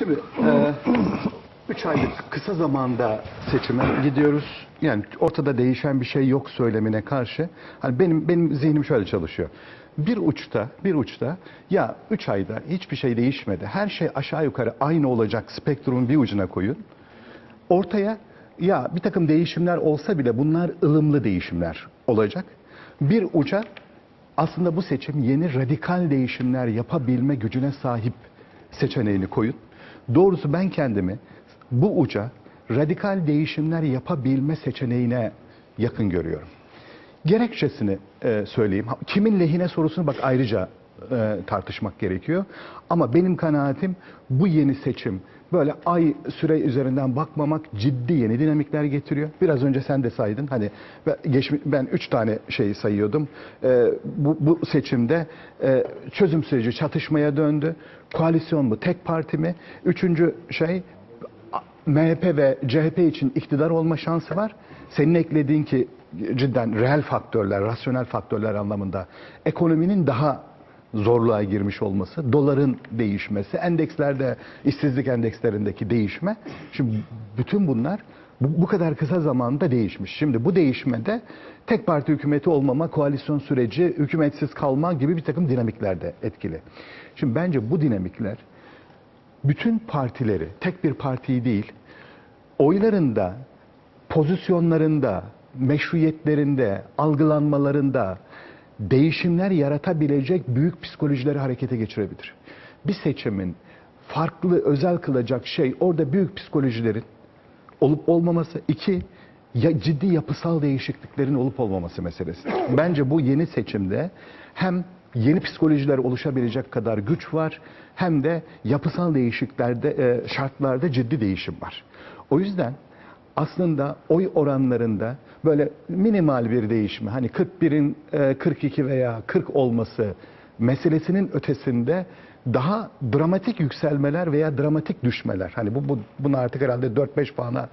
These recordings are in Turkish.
Şimdi e, üç aylık kısa zamanda seçime gidiyoruz. Yani ortada değişen bir şey yok söylemine karşı. Hani benim benim zihnim şöyle çalışıyor. Bir uçta, bir uçta ya üç ayda hiçbir şey değişmedi. Her şey aşağı yukarı aynı olacak spektrumun bir ucuna koyun. Ortaya ya bir takım değişimler olsa bile bunlar ılımlı değişimler olacak. Bir uca aslında bu seçim yeni radikal değişimler yapabilme gücüne sahip seçeneğini koyun. Doğrusu ben kendimi bu uca radikal değişimler yapabilme seçeneğine yakın görüyorum. Gerekçesini e, söyleyeyim. Kimin lehine sorusunu bak ayrıca e, tartışmak gerekiyor. Ama benim kanaatim bu yeni seçim böyle ay süre üzerinden bakmamak ciddi yeni dinamikler getiriyor. Biraz önce sen de saydın. Hani ben, geçmi- ben üç tane şey sayıyordum. E, bu, bu seçimde e, çözüm süreci çatışmaya döndü. Koalisyon mu, tek parti mi? Üçüncü şey MHP ve CHP için iktidar olma şansı var. Senin eklediğin ki cidden reel faktörler, rasyonel faktörler anlamında ekonominin daha zorluğa girmiş olması, doların değişmesi, endekslerde, işsizlik endekslerindeki değişme. Şimdi bütün bunlar bu, bu kadar kısa zamanda değişmiş. Şimdi bu değişmede tek parti hükümeti olmama, koalisyon süreci, hükümetsiz kalma gibi bir takım dinamikler de etkili. Şimdi bence bu dinamikler bütün partileri, tek bir partiyi değil, oylarında, pozisyonlarında, meşruiyetlerinde, algılanmalarında değişimler yaratabilecek büyük psikolojileri harekete geçirebilir. Bir seçimin farklı, özel kılacak şey orada büyük psikolojilerin olup olmaması. iki ya ciddi yapısal değişikliklerin olup olmaması meselesi. Bence bu yeni seçimde hem yeni psikolojiler oluşabilecek kadar güç var hem de yapısal değişikliklerde e, şartlarda ciddi değişim var. O yüzden aslında oy oranlarında böyle minimal bir değişme hani 41'in e, 42 veya 40 olması meselesinin ötesinde daha dramatik yükselmeler veya dramatik düşmeler. Hani bu, bu bunu artık herhalde 4-5 puana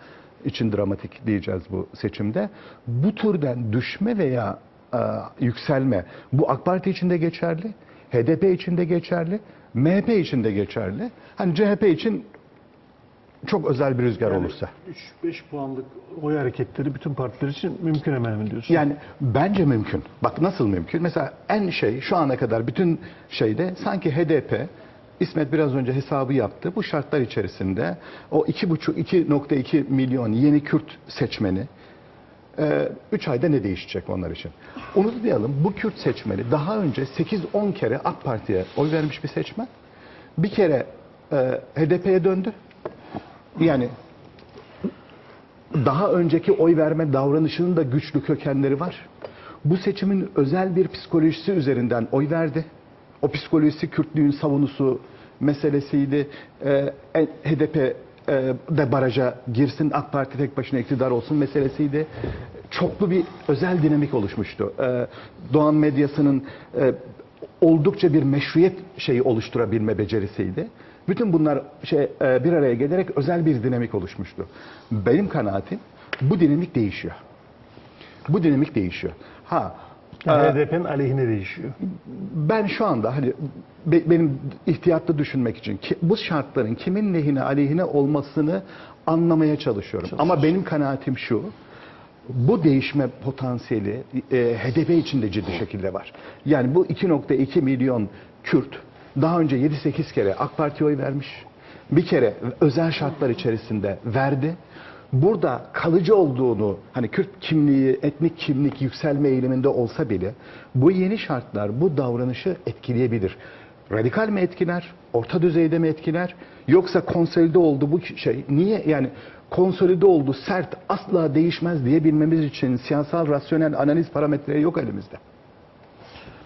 için dramatik diyeceğiz bu seçimde. Bu türden düşme veya e, yükselme bu AK Parti için de geçerli, HDP için de geçerli, MHP için de geçerli. Hani CHP için çok özel bir rüzgar olursa. 3-5 puanlık oy hareketleri bütün partiler için mümkün hemen hemen diyorsun. Yani bence mümkün. Bak nasıl mümkün? Mesela en şey şu ana kadar bütün şeyde sanki HDP İsmet biraz önce hesabı yaptı. Bu şartlar içerisinde o 2,5-2,2 milyon yeni Kürt seçmeni 3 ayda ne değişecek onlar için? Unutmayalım bu Kürt seçmeni daha önce 8-10 kere AK Parti'ye oy vermiş bir seçmen. Bir kere e, HDP'ye döndü. Yani daha önceki oy verme davranışının da güçlü kökenleri var. Bu seçimin özel bir psikolojisi üzerinden oy verdi. O psikolojisi Kürtlüğün savunusu meselesiydi. Ee, HDP e, de baraja girsin, AK Parti tek başına iktidar olsun meselesiydi. Çoklu bir özel dinamik oluşmuştu. Ee, Doğan medyasının e, oldukça bir meşruiyet şeyi oluşturabilme becerisiydi. Bütün bunlar şey e, bir araya gelerek özel bir dinamik oluşmuştu. Benim kanaatim bu dinamik değişiyor. Bu dinamik değişiyor. Ha Yani e, HDP'nin aleyhine değişiyor. ben şu anda hani be- benim ihtiyatlı düşünmek için ki, bu şartların kimin lehine aleyhine olmasını anlamaya çalışıyorum. Ama benim kanaatim şu. Bu değişme potansiyeli e, HDP için de ciddi şekilde var. Yani bu 2.2 milyon Kürt daha önce 7-8 kere AK Parti'ye oy vermiş. Bir kere özel şartlar içerisinde verdi. Burada kalıcı olduğunu hani Kürt kimliği, etnik kimlik yükselme eğiliminde olsa bile bu yeni şartlar bu davranışı etkileyebilir. Radikal mi etkiler? Orta düzeyde mi etkiler? Yoksa konsolide oldu bu şey. Niye? Yani konsolide oldu, sert, asla değişmez diyebilmemiz için siyasal rasyonel analiz parametreleri yok elimizde.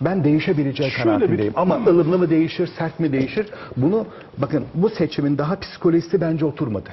Ben değişebileceği Şöyle kanaatindeyim. bir- Ama ılımlı mı değişir, sert mi değişir? Bunu bakın bu seçimin daha psikolojisi bence oturmadı.